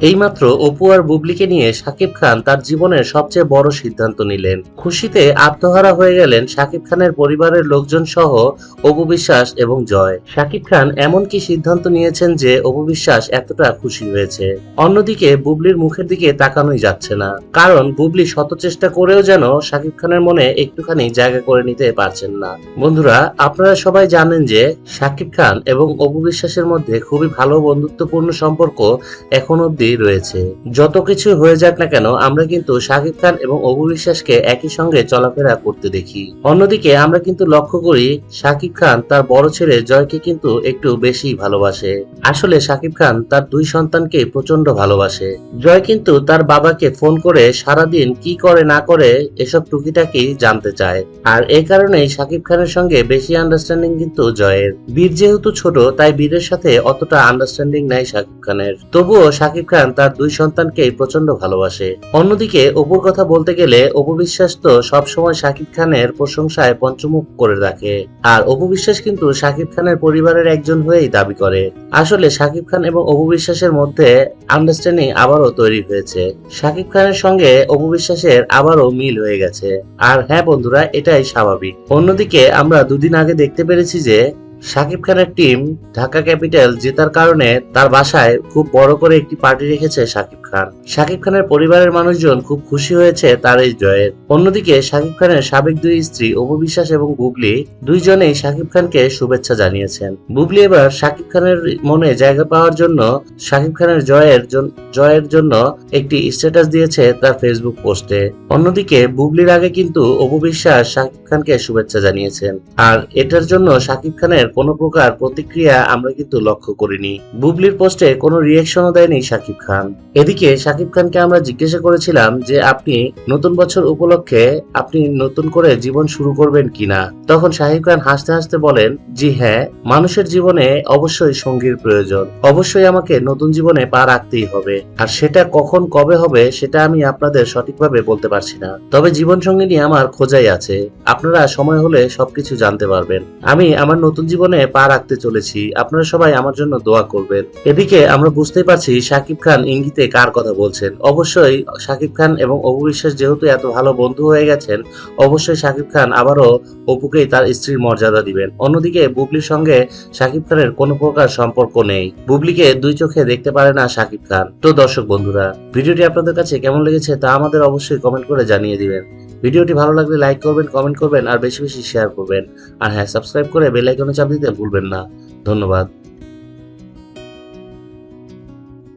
এইমাত্র অপু আর বুবলিকে নিয়ে শাকিব খান তার জীবনের সবচেয়ে বড় সিদ্ধান্ত নিলেন। খুশিতে আত্মহারা হয়ে গেলেন শাকিব খানের পরিবারের লোকজন সহ অপু বিশ্বাস এবং জয়। শাকিব খান এমন কি সিদ্ধান্ত নিয়েছেন যে অপু বিশ্বাস এতটা খুশি হয়েছে? অন্যদিকে বুবলির মুখের দিকে তাকানোই যাচ্ছে না। কারণ বুবলি শত চেষ্টা করেও যেন শাকিব খানের মনে একটুখানি জায়গা করে নিতে পারছেন না। বন্ধুরা, আপনারা সবাই জানেন যে শাকিব খান এবং অপু বিশ্বাসের মধ্যে খুবই ভালো বন্ধুত্বপূর্ণ সম্পর্ক এখন অব্দি রয়েছে। যত কিছু হয়ে যাক না কেন, আমরা কিন্তু শাকিব খান এবং অপু বিশ্বাসকে একই সঙ্গে চলাফেরা করতে দেখি। অন্যদিকে, আমরা কিন্তু লক্ষ্য করি, শাকিব খান তার বড় ছেলে জয়কে কিন্তু একটু বেশি ভালোবাসে। আসলে শাকিব খান তার দুই সন্তানকে প্রচণ্ড ভালোবাসে। জয় কিন্তু তার বাবাকে ফোন করে সারাদিন কি করে না করে এসব টুকিটাকি জানতে চায়। আর এই কারণেই শাকিব খানের সঙ্গে বেশি আন্ডারস্ট্যান্ডিং কিন্তু জয়ের। বীর যেহেতু ছোট, তাই বীরের সাথে অতটা আন্ডারস্ট্যান্ডিং নাই শাকিব খানের। তবুও শাকিব খান তার দুই সন্তানকে প্রচণ্ড ভালোবাসে। অন্যদিকে, অপুর কথা বলতে গেলে, অপু বিশ্বাস তো সবসময় শাকিব খানের প্রশংসায় পঞ্চমুখ করে রাখে। আর অপু বিশ্বাস কিন্তু শাকিব খানের পরিবারের একজন হয়েই দাবি করে। আসলে শাকিব খান এবং অপু বিশ্বাসের মধ্যে আন্ডারস্ট্যান্ডিং আবারও তৈরি হয়েছে। শাকিব খানের সঙ্গে অপু বিশ্বাসের আবারও মিল হয়ে গেছে। আর হ্যাঁ বন্ধুরা, এটাই স্বাভাবিক। অন্যদিকে, আমরা দুদিন আগে দেখতে পেরেছি যে শাকিব খানের টিম ঢাকা ক্যাপিটাল জেতার কারণে তার বাসায় খুব বড় করে একটি পার্টি রেখেছে শাকিব খান। শাকিব খানের পরিবারের মানুষজন খুব খুশি হয়েছে তার এই জয়ের। অন্যদিকে শাকিব খানের সাবেক দুই স্ত্রী অপু বিশ্বাস এবং বুবলি দুইজনেই শাকিব খানকে শুভেচ্ছা জানিয়েছেন। বুবলি এবার শাকিব খানের মনে জায়গা পাওয়ার জন্য শাকিব খানের জয়ের জয়ের জন্য একটি স্ট্যাটাস দিয়েছে তার ফেসবুক পোস্টে। অন্যদিকে বুবলির আগে কিন্তু অপু বিশ্বাস শাকিব খানকে শুভেচ্ছা জানিয়েছেন। আর এটার জন্য শাকিব খানের কোনো প্রকার প্রতিক্রিয়া আমরা কিন্তু লক্ষ্য করিনি। বুবলির পোস্টে কোনো রিয়েকশনও দেয়নি শাকিব খান। এদিকে শাকিব খানকে আমরা জিজ্ঞাসা করেছিলাম যে, আপনি নতুন বছর উপলক্ষে আপনি নতুন করে জীবন শুরু করবেন কিনা? তখন শাকিব খান হাসতে হাসতে বলেন, জি হ্যাঁ মানুষের জীবনে অবশ্যই সঙ্গীর প্রয়োজন। অবশ্যই আমাকে নতুন জীবনে পা রাখতেই হবে। আর সেটা কখন কবে হবে সেটা আমি আপনাদের সঠিকভাবে বলতে পারছি না। তবে জীবন সঙ্গী নিয়ে আমার খোঁজাই আছে। আপনারা সময় হলে সবকিছু জানতে পারবেন। আমি আমার নতুন জীবনে পা রাখতে চলেছি। আপনারা সবাই আমার জন্য দোয়া করবেন। এদিকে আমরা বুঝতেই পারছি শাকিব খান ইঙ্গিতে কার কথা বলছেন। অবশ্যই শাকিব খান এবং অপু বিশ্বাস যেহেতু এত ভালো বন্ধু হয়ে গেছেন, অবশ্যই শাকিব খান আবারও অপুকেই তার স্ত্রীর মর্যাদা দিবেন। অন্যদিকে বুবলির সঙ্গে শাকিব খানের কোনো প্রকার সম্পর্ক নেই। বুবলিকে দুই চোখে দেখতে পারে না শাকিব খান। তো দর্শক বন্ধুরা, ভিডিওটি আপনাদের কাছে কেমন লেগেছে তা আমাদের অবশ্যই কমেন্ট করে জানিয়ে দিবেন। ভিডিওটি ভালো লাগলে লাইক করবেন, কমেন্ট করবেন, আর বেশি বেশি শেয়ার করবেন। আর হ্যাঁ সাবস্ক্রাইব করে বেল আইকনে চাপ দিতে ভুলবেন না। ধন্যবাদ।